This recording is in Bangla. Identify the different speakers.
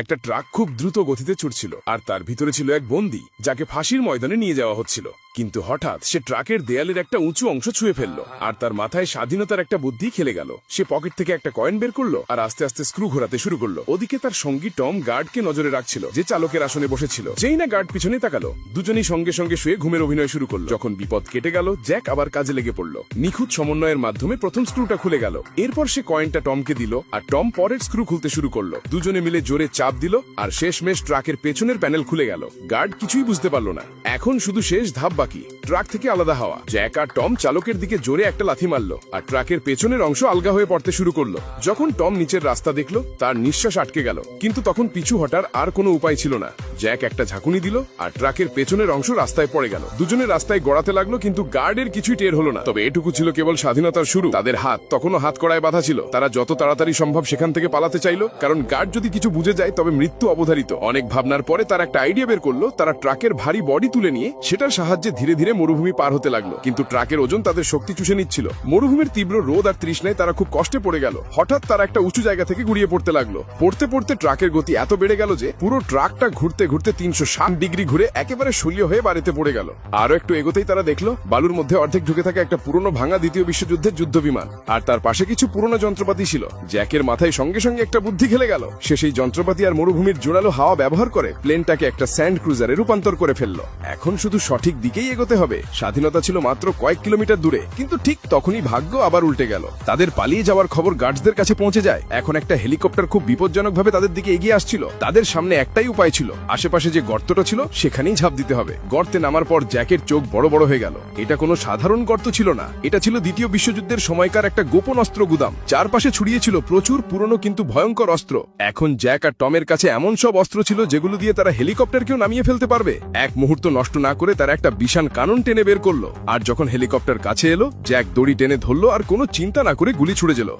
Speaker 1: একটা ট্রাক খুব দ্রুত গতিতে ছুটছিল, আর তার ভিতরে ছিল এক বন্দি, যাকে ফাঁসির ময়দানে নিয়ে যাওয়া হচ্ছিল। কিন্তু হঠাৎ সে ট্রাকের দেয়ালের একটা উঁচু অংশ ছুঁয়ে ফেলল, আর তার মাথায় স্বাধীনতার একটা বুদ্ধি খেলে গেল। সে পকেট থেকে একটা কয়েন বের করল, আর আস্তে আস্তে স্ক্রু ঘোরাতে শুরু করল। ওদিকে তার সঙ্গী টম গার্ডকে নজরে রাখছিল, যে চালকের আসনে বসেছিল। যেই না গার্ড পিছনে তাকালো, দুজনেই সঙ্গে সঙ্গে শুয়ে ঘুমের অভিনয় শুরু করল। যখন বিপদ কেটে গেল, জ্যাক আবার কাজে লেগে পড়ল। নিখুঁত সমন্বয়ের মাধ্যমে প্রথম স্ক্রুটা খুলে গেল। এরপর সে কয়েনটা টমকে দিল, আর টম পরের স্ক্রু খুলতে শুরু করল। দুজনে মিলে জোরে চাপ দিল আর শেষমেশ ট্রাকের পেছনের প্যানেল খুলে গেল। গার্ড কিছুই বুঝতে পারল না। এখন শুধু শেষ ধাপ বাকি। ট্রাক থেকে আলাদা হওয়া। জ্যাক আর টম চালকের দিকে জোরে একটা লাথি মারলো আর ট্রাকের পেছনের অংশ আলগা হয়ে পড়তে শুরু করল। যখন টম নিচের রাস্তা দেখল, তার নিঃশ্বাস আটকে গেল। কিন্তু তখন পিছু হটার আর কোনো উপায় ছিল না। জ্যাক একটা ঝাঁকুনি দিল আর ট্রাকের পেছনের অংশ রাস্তায় পড়ে গেল। দুজনে রাস্তায় গড়াতে লাগল, কিন্তু গার্ডের কিছুই টের হলো না। তবে এটুকু ছিল কেবল স্বাধীনতার শুরু। তাদের হাত তখনও হাত কড়ায় বাধা ছিল। তারা যত তাড়াতাড়ি সম্ভব সেখান থেকে পালাতে চাইলো, কারণ গার্ড যদি কিছু বুঝে যায় তবে মৃত্যু অবধারিত। অনেক ভাবনার পরে তারা একটা আইডিয়া বের করল, তারা ট্রাকের ভারী বডি তুলে নিয়ে সেটার সাহায্যে ধীরে ধীরে মরুভূমি পার হতে লাগল। কিন্তু ট্রাকের ওজন তাদের শক্তি চুষে নিচ্ছিল। মরুভূমির তীব্র রোদ আর তৃষ্ণায় তারা খুব কষ্টে পড়ে গেল। হঠাৎ তারা একটা উঁচু জায়গা থেকে গুড়িয়ে পড়তে লাগল। পড়তে পড়তে ট্রাকের গতি এত বেড়ে গেল যে পুরো ট্রাকটা ঘুরতে ঘুরতে তিনশো ষাট ডিগ্রি ঘুরে একেবারে সলিয় হয়ে বাড়িতে পড়ে গেল। আরও একটু এগোতেই তারা দেখল, বালুর মধ্যে অর্ধেক ঢুকে থাকা একটা পুরনো ভাঙা দ্বিতীয় বিশ্বযুদ্ধের যুদ্ধ বিমান। আর তার পাশে কিছু পুরনো যন্ত্রপাতি ছিল। জ্যাকের মাথায় সঙ্গে সঙ্গে একটা বুদ্ধি খেলে গেল। সে সেই যন্ত্রপাতি আর মরুভূমির জোরালো হাওয়া ব্যবহার করে প্লেনটাকে একটা স্যান্ড ক্রুজারে রূপান্তর করে ফেলল। এখন শুধু সঠিক দিকেই এগোতে হবে। স্বাধীনতা ছিল মাত্র কয়েক কিলোমিটার দূরে, কিন্তু ঠিক তখনই ভাগ্য আবার উল্টে গেল। তাদের পালিয়ে যাওয়ার খবর গার্ডসদের কাছে পৌঁছে যায়। এখন একটা হেলিকপ্টার খুব বিপজ্জনকভাবে তাদের দিকে এগিয়ে আসছিল। তাদের সামনে একটাই উপায় ছিল। আশেপাশে যে গর্তটা ছিল, সেখানেই ঝাঁপ দিতে হবে। গর্তে নামার পর জ্যাকের চোখ বড় বড় হয়ে গেল। এটা কোনো সাধারণ গর্ত ছিল না। এটা ছিল দ্বিতীয় বিশ্বযুদ্ধের সময়কার একটা গোপন অস্ত্র গুদাম। চারপাশে ছড়িয়েছিল প্রচুর পুরনো কিন্তু ভয়ঙ্কর অস্ত্র। এখন জ্যাক আর টমের কাছে এমন সব অস্ত্র ছিল যেগুলো দিয়ে তারা হেলিকপ্টারকেও নামিয়ে ফেলতে পারবে। এক মুহূর্ত নষ্ট না করে তারা একটা বিশাল কানন টেনে বের করল। আর যখন হেলিকপ্টার কাছে এলো, জ্যাক দড়ি টেনে ধরলো আর কোনো চিন্তা না করে গুলি ছুড়ে গেল